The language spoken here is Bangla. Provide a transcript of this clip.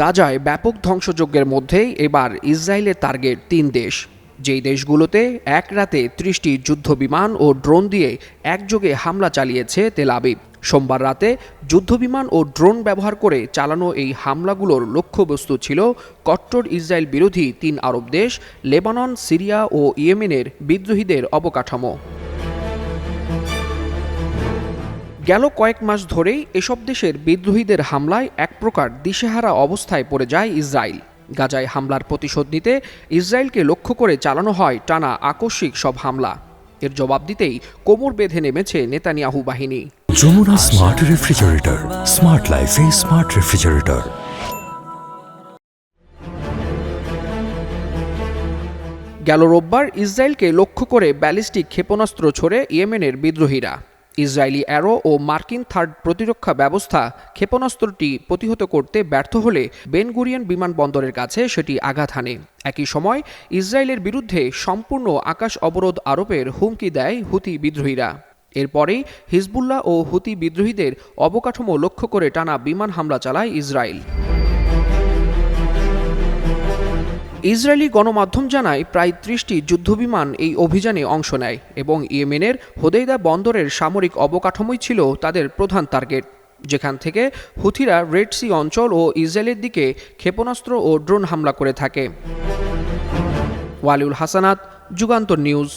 গাজায় ব্যাপক ধ্বংসযজ্ঞের মধ্যেই এবার ইসরায়েলের টার্গেট তিন দেশ। যেই দেশগুলোতে এক রাতে ত্রিশটি যুদ্ধবিমান ও ড্রোন দিয়ে একযোগে হামলা চালিয়েছে তেল আবিব। সোমবার রাতে যুদ্ধবিমান ও ড্রোন ব্যবহার করে চালানো এই হামলাগুলোর লক্ষ্যবস্তু ছিল কট্টর ইসরায়েল বিরোধী তিন আরব দেশ, লেবানন, সিরিয়া ও ইয়েমেনের বিদ্রোহীদের অবকাঠামো। গেল কয়েক মাস ধরেই এসব দেশের বিদ্রোহীদের হামলায় এক প্রকার দিশেহারা অবস্থায় পড়ে যায় ইসরায়েল। গাজায় হামলার প্রতিশোধ নিতে ইসরায়েলকে লক্ষ্য করে চালানো হয় টানা আকস্মিক সব হামলা। এর জবাব দিতেই কোমর বেঁধে নেমেছে নেতানিয়াহু বাহিনী। যমুনা স্মার্ট রেফ্রিজারেটর স্মার্ট লাইফে স্মার্ট রেফ্রিজারেটর। গেল রোববার ইসরায়েলকে লক্ষ্য করে ব্যালিস্টিক ক্ষেপণাস্ত্র ছোড়ে ইয়েমেনের বিদ্রোহীরা। ইসরায়েলি অ্যারো ও মার্কিন থার্ড প্রতিরক্ষা ব্যবস্থা ক্ষেপণাস্ত্রটি প্রতিহত করতে ব্যর্থ হলে বেনগুরিয়ান বিমানবন্দরের কাছে সেটি আঘাত হানে। একই সময় ইসরায়েলের বিরুদ্ধে সম্পূর্ণ আকাশ অবরোধ আরোপের হুমকি দেয় হুতি বিদ্রোহীরা। এরপরেই হিজবুল্লাহ ও হুতি বিদ্রোহীদের অবকাঠামো লক্ষ্য করে টানা বিমান হামলা চালায় ইসরায়েল। ইসরায়েলি গণমাধ্যম জানায় প্রায় ত্রিশটি যুদ্ধবিমান এই অভিযানে অংশ নেয় এবং ইয়েমেনের হোদেইদা বন্দরের সামরিক অবকাঠামোই ছিল তাদের প্রধান টার্গেট। যেখান থেকে হুথিরা রেড সি অঞ্চল ও ইসরায়েলের দিকে ক্ষেপণাস্ত্র ও ড্রোন হামলা করে থাকে। ওয়ালিউল হাসানাত, যুগান্তর নিউজ।